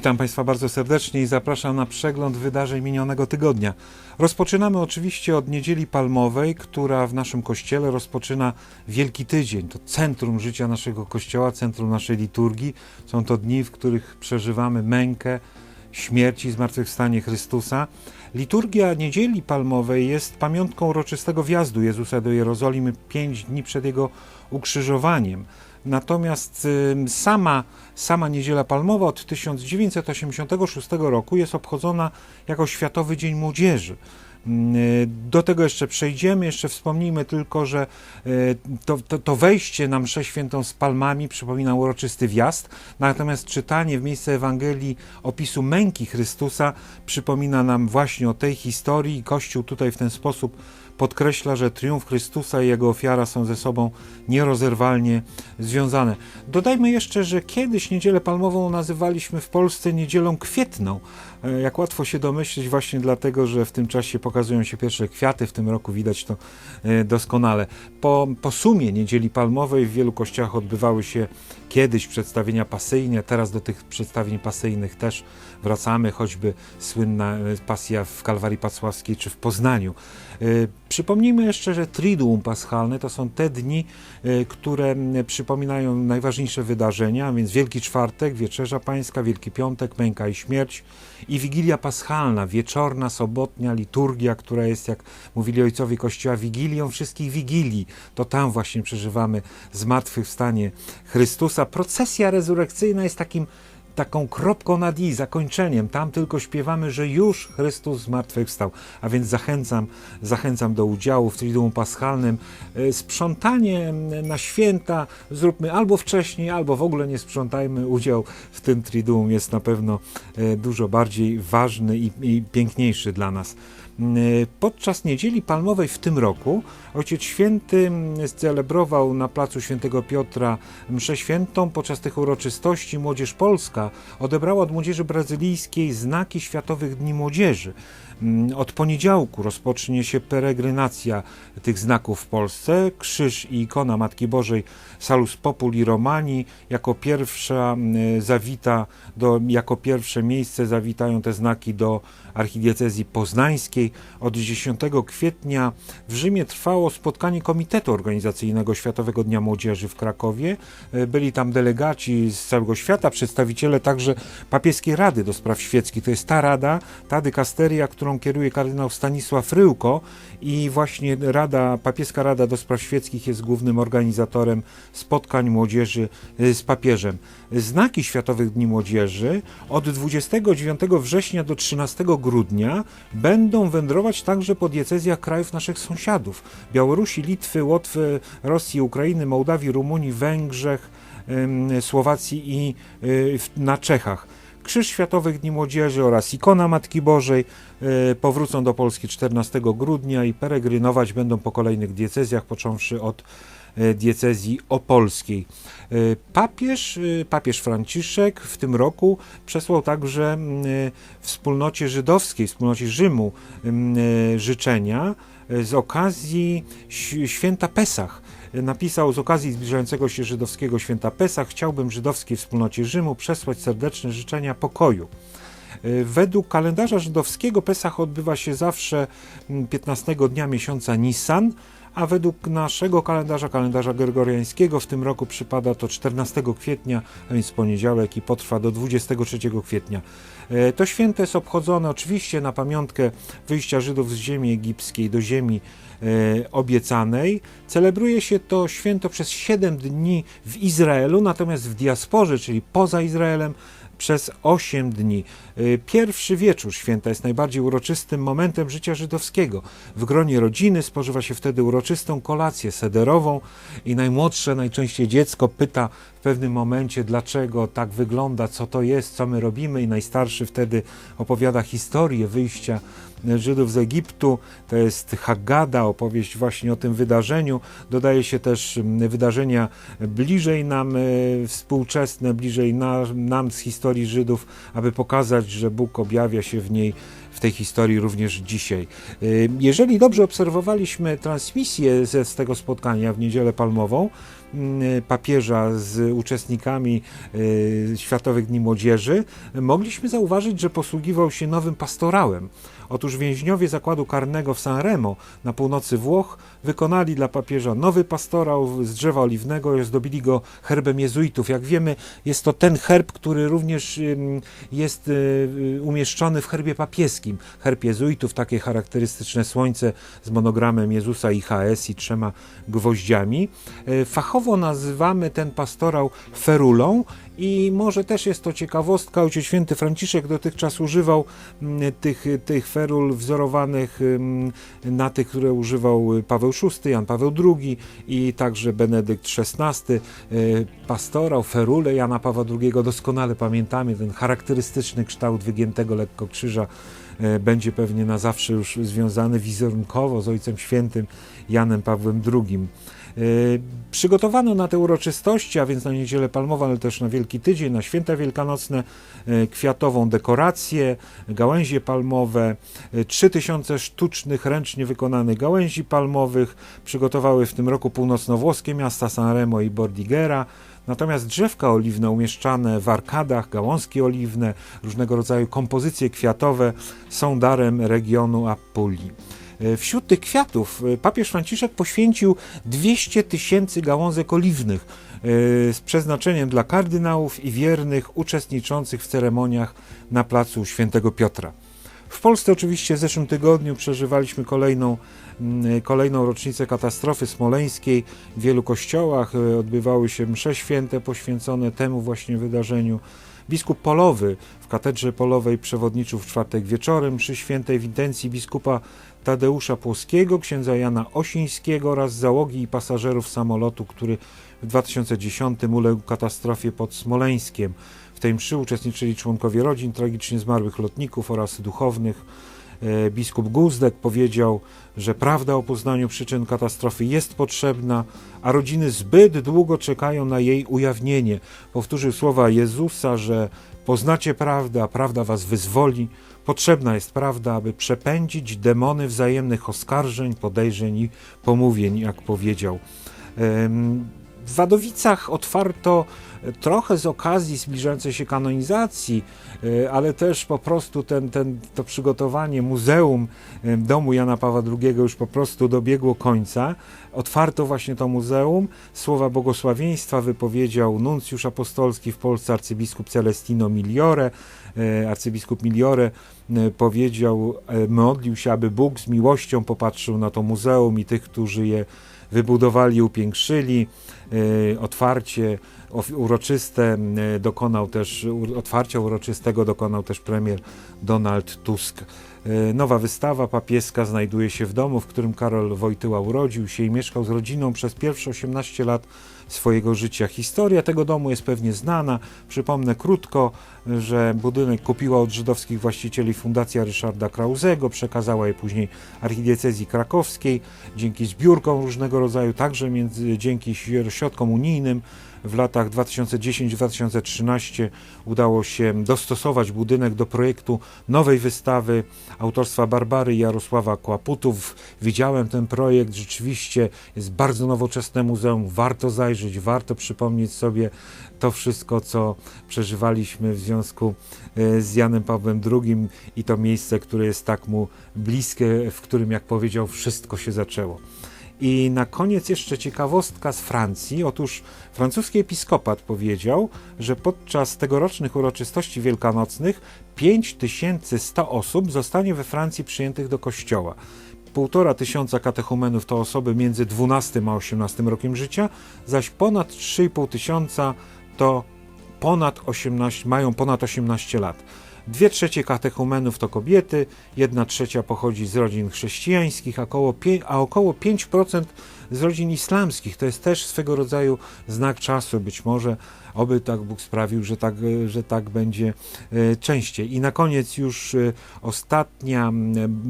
Witam Państwa bardzo serdecznie i zapraszam na przegląd wydarzeń minionego tygodnia. Rozpoczynamy oczywiście od Niedzieli Palmowej, która w naszym kościele rozpoczyna Wielki Tydzień. To centrum życia naszego kościoła, centrum naszej liturgii. Są to dni, w których przeżywamy mękę, śmierć i zmartwychwstanie Chrystusa. Liturgia Niedzieli Palmowej jest pamiątką uroczystego wjazdu Jezusa do Jerozolimy pięć dni przed Jego ukrzyżowaniem. Natomiast sama, sama Niedziela Palmowa od 1986 roku jest obchodzona jako Światowy Dzień Młodzieży. Y, Do tego jeszcze przejdziemy, jeszcze wspomnijmy tylko, że y, to, to, to wejście na mszę świętą z palmami przypomina uroczysty wjazd, natomiast czytanie w miejsce Ewangelii opisu męki Chrystusa przypomina nam właśnie o tej historii Kościół tutaj w ten sposób podkreśla, że triumf Chrystusa i jego ofiara są ze sobą nierozerwalnie związane. Dodajmy jeszcze, że kiedyś Niedzielę Palmową nazywaliśmy w Polsce Niedzielą Kwietną. E, Jak łatwo się domyślić, właśnie dlatego, że w tym czasie pokazują się pierwsze kwiaty, w tym roku widać to e, doskonale. Po, po sumie Niedzieli Palmowej w wielu kościołach odbywały się kiedyś przedstawienia pasyjne, teraz do tych przedstawień pasyjnych też wracamy, choćby słynna e, pasja w Kalwarii Pacławskiej czy w Poznaniu. Przypomnijmy jeszcze, że Triduum Paschalne to są te dni, e, które przypominają najważniejsze wydarzenia, więc Wielki Czwartek, Wieczerza Pańska, Wielki Piątek, Męka i Śmierć i Wigilia Paschalna, wieczorna, sobotnia liturgia, która jest, jak mówili ojcowie Kościoła, wigilią wszystkich wigilii. To tam właśnie przeżywamy zmartwychwstanie Chrystusa. Procesja rezurekcyjna jest takim taką kropką nad i, zakończeniem. Tam tylko śpiewamy, że już Chrystus zmartwychwstał. A więc zachęcam, zachęcam do udziału w Triduum Paschalnym. E, Sprzątanie na święta zróbmy albo wcześniej, albo w ogóle nie sprzątajmy. Udział w tym Triduum jest na pewno e, dużo bardziej ważny i, i piękniejszy dla nas. E, Podczas Niedzieli Palmowej w tym roku Ojciec Święty m, celebrował na placu Świętego Piotra mszę świętą. Podczas tych uroczystości Młodzież Polska odebrała od młodzieży brazylijskiej znaki Światowych Dni Młodzieży. Mm, Od poniedziałku rozpocznie się peregrinacja tych znaków w Polsce. Krzyż i ikona Matki Bożej Salus Populi Romani jako pierwsza mm, zawita do, jako pierwsze miejsce zawitają te znaki do archidiecezji poznańskiej. Od 10 kwietnia w Rzymie trwało spotkanie Komitetu Organizacyjnego Światowego Dnia Młodzieży w Krakowie. E, Byli tam delegaci z całego świata, przedstawiciele także papieskiej Rady do Spraw Świeckich. To jest ta rada, ta dykasteria, którą kieruje kardynał Stanisław Ryłko i właśnie Rada, papieska Rada do Spraw Świeckich jest głównym organizatorem spotkań młodzieży y, z papieżem. Znaki Światowych Dni Młodzieży od 29 września do 13 grudnia będą wędrować także po diecezjach krajów naszych sąsiadów. Białorusi, Litwy, Łotwy, Rosji, Ukrainy, Mołdawii, Rumunii, Węgrzech, Słowacji i y, na Czechach. Krzyż Światowych Dni Młodzieży oraz ikona Matki Bożej y, powrócą do Polski 14 grudnia i peregrynować będą po kolejnych diecezjach, począwszy od y, diecezji opolskiej. Y, Papież, papież Franciszek w tym roku przesłał także y, wspólnocie żydowskiej, wspólnocie Rzymu y, życzenia z okazji święta Pesach. Napisał z okazji zbliżającego się żydowskiego święta Pesach: Chciałbym żydowskiej wspólnocie Rzymu przesłać serdeczne życzenia pokoju. Y, Według kalendarza żydowskiego Pesach odbywa się zawsze mm, 15 dnia miesiąca Nisan, a według naszego kalendarza, kalendarza gregoriańskiego w tym roku przypada to 14 kwietnia, a więc poniedziałek i potrwa do 23 kwietnia. E, To święto jest obchodzone oczywiście na pamiątkę wyjścia Żydów z ziemi egipskiej do ziemi e, obiecanej. Celebruje się to święto przez 7 dni w Izraelu, natomiast w diasporze, czyli poza Izraelem, przez 8 dni. Y, Pierwszy wieczór święta jest najbardziej uroczystym momentem życia żydowskiego. W gronie rodziny spożywa się wtedy uroczystą kolację sederową i najmłodsze, najczęściej dziecko pyta w pewnym momencie, dlaczego tak wygląda, co to jest, co my robimy i najstarszy wtedy opowiada historię wyjścia Żydów z Egiptu. To jest Haggada, opowieść właśnie o tym wydarzeniu. Dodaje się też wydarzenia bliżej nam e, współczesne, bliżej na, nam z historii Żydów, aby pokazać, że Bóg objawia się w niej w tej historii również dzisiaj. Y, Jeżeli dobrze obserwowaliśmy transmisję z tego spotkania w Niedzielę Palmową, papieża z uczestnikami y, Światowych Dni Młodzieży, mogliśmy zauważyć, że posługiwał się nowym pastorałem. Otóż więźniowie zakładu karnego w San Remo na północy Włoch wykonali dla papieża nowy pastorał z drzewa oliwnego i ozdobili go herbem jezuitów. Jak wiemy, jest to ten herb, który również jest y, y, umieszczony w herbie papieskim. Herb jezuitów, takie charakterystyczne słońce z monogramem Jezusa i HS i trzema gwoździami. Y, Fachowo nazywamy ten pastorał ferulą i może też jest to ciekawostka, ojciec święty Franciszek dotychczas używał mm, tych, tych ferul wzorowanych ym, na tych, które używał Paweł VI, Jan Paweł II i także Benedykt XVI. Y, Pastorał, ferule Jana Pawła II doskonale pamiętamy, ten charakterystyczny kształt wygiętego lekko krzyża y, będzie pewnie na zawsze już związany wizerunkowo z Ojcem Świętym Janem Pawłem II. Y, Przygotowano na te uroczystości, a więc na Niedzielę Palmową, ale też na Wielki Tydzień, na Święta Wielkanocne, y, kwiatową dekorację, gałęzie palmowe, y, 3000 sztucznych, ręcznie wykonanych gałęzi palmowych. Przygotowały w tym roku północnowłoskie miasta Sanremo i Bordighera. Natomiast drzewka oliwne umieszczane w arkadach, gałązki oliwne, różnego rodzaju kompozycje kwiatowe są darem regionu Apulii. E, Wśród tych kwiatów e, papież Franciszek poświęcił 200 tysięcy gałązek oliwnych e, z przeznaczeniem dla kardynałów i wiernych uczestniczących w ceremoniach na placu Świętego Piotra. W Polsce oczywiście w zeszłym tygodniu przeżywaliśmy kolejną, mm, kolejną rocznicę katastrofy smoleńskiej. W wielu kościołach odbywały się msze święte poświęcone temu właśnie wydarzeniu. Biskup Polowy w katedrze polowej przewodniczył w czwartek wieczorem przy świętej w intencji biskupa Tadeusza Płoskiego, księdza Jana Osińskiego oraz załogi i pasażerów samolotu, który w 2010 uległ katastrofie pod Smoleńskiem. W tej mszy uczestniczyli członkowie rodzin tragicznie zmarłych lotników oraz duchownych. E, Biskup Guzdek powiedział, że prawda o poznaniu przyczyn katastrofy jest potrzebna, a rodziny zbyt długo czekają na jej ujawnienie. Powtórzył słowa Jezusa, że poznacie prawdę, a prawda was wyzwoli. Potrzebna jest prawda, aby przepędzić demony wzajemnych oskarżeń, podejrzeń i pomówień, jak powiedział. W Wadowicach otwarto e, trochę z okazji zbliżającej się kanonizacji, e, ale też po prostu ten, ten, to przygotowanie muzeum domu Jana Pawła II już po prostu dobiegło końca. Otwarto właśnie to muzeum. Słowa błogosławieństwa wypowiedział nuncjusz apostolski w Polsce arcybiskup Celestino Migliore. E, Arcybiskup Migliore e, powiedział, e, modlił się, aby Bóg z miłością popatrzył na to muzeum i tych, którzy je wybudowali, upiększyli. Otwarcie uroczyste dokonał też, otwarcia uroczystego dokonał też premier Donald Tusk. Nowa wystawa papieska znajduje się w domu, w którym Karol Wojtyła urodził się i mieszkał z rodziną przez pierwsze 18 lat swojego życia. Historia tego domu jest pewnie znana. Przypomnę krótko, że budynek kupiła od żydowskich właścicieli Fundacja Ryszarda Krauzego, przekazała je później archidiecezji krakowskiej dzięki zbiórkom różnego rodzaju, także między, dzięki środkom unijnym. W latach 2010-2013 udało się dostosować budynek do projektu nowej wystawy autorstwa Barbary Jarosława Kłaputów. Widziałem ten projekt, rzeczywiście jest bardzo nowoczesne muzeum, warto zajrzeć, warto przypomnieć sobie to wszystko, co przeżywaliśmy w związku e, z Janem Pawłem II i to miejsce, które jest tak mu bliskie, w którym, jak powiedział, wszystko się zaczęło. I na koniec jeszcze ciekawostka z Francji. Otóż francuski episkopat powiedział, że podczas tegorocznych uroczystości wielkanocnych 5100 osób zostanie we Francji przyjętych do kościoła. Półtora tysiąca katechumenów to osoby między 12 a 18 rokiem życia, zaś ponad 3,5 tysiąca to ponad 18, mają ponad 18 lat. Dwie trzecie katechumenów to kobiety, jedna trzecia pochodzi z rodzin chrześcijańskich, a około, a około 5% z rodzin islamskich. To jest też swego rodzaju znak czasu, być może Oby tak Bóg sprawił, że tak, że tak będzie e, częściej. I na koniec już e, ostatnia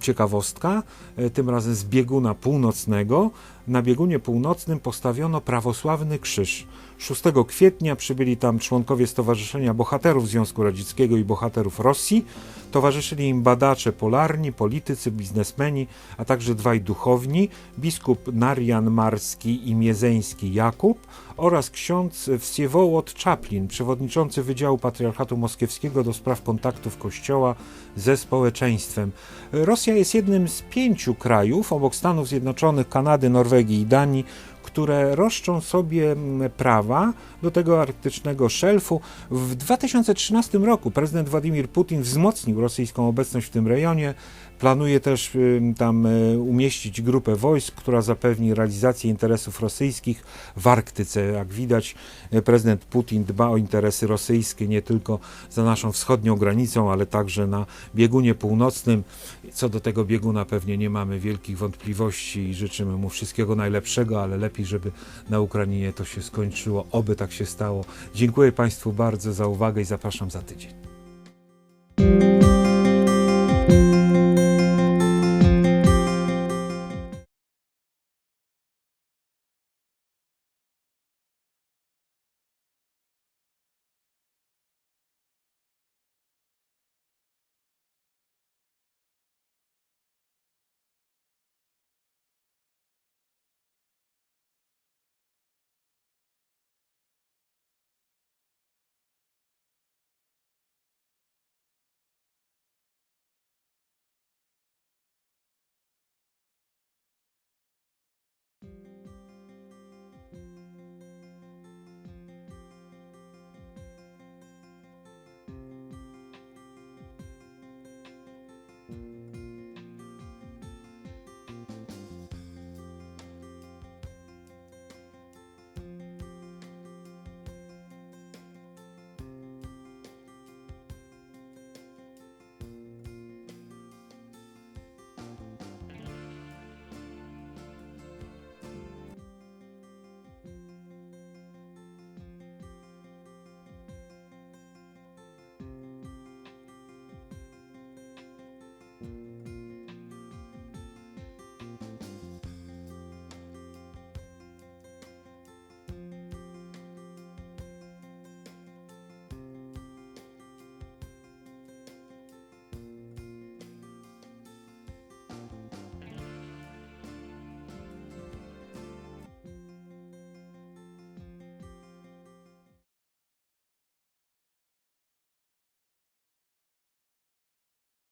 ciekawostka, e, tym razem z bieguna północnego. Na biegunie północnym postawiono prawosławny krzyż. 6 kwietnia przybyli tam członkowie Stowarzyszenia Bohaterów Związku Radzieckiego i Bohaterów Rosji. Towarzyszyli im badacze polarni, politycy, biznesmeni, a także dwaj duchowni, biskup Narian Marski i Miezeński Jakub oraz ksiądz Wsiewołod Czaplin, przewodniczący Wydziału Patriarchatu Moskiewskiego do spraw kontaktów Kościoła ze społeczeństwem. Rosja jest jednym z pięciu krajów obok Stanów Zjednoczonych, Kanady, Norwegii i Danii, które roszczą sobie mm, prawa do tego arktycznego szelfu. W 2013 roku prezydent Władimir Putin wzmocnił rosyjską obecność w tym rejonie. Planuje też tam y, umieścić grupę wojsk, która zapewni realizację interesów rosyjskich w Arktyce. Jak widać, y, prezydent Putin dba o interesy rosyjskie nie tylko za naszą wschodnią granicą, ale także na biegunie północnym. Co do tego bieguna pewnie nie mamy wielkich wątpliwości i życzymy mu wszystkiego najlepszego, ale lepiej, żeby na Ukrainie to się skończyło. Oby tak się stało. Dziękuję Państwu bardzo za uwagę i zapraszam za tydzień.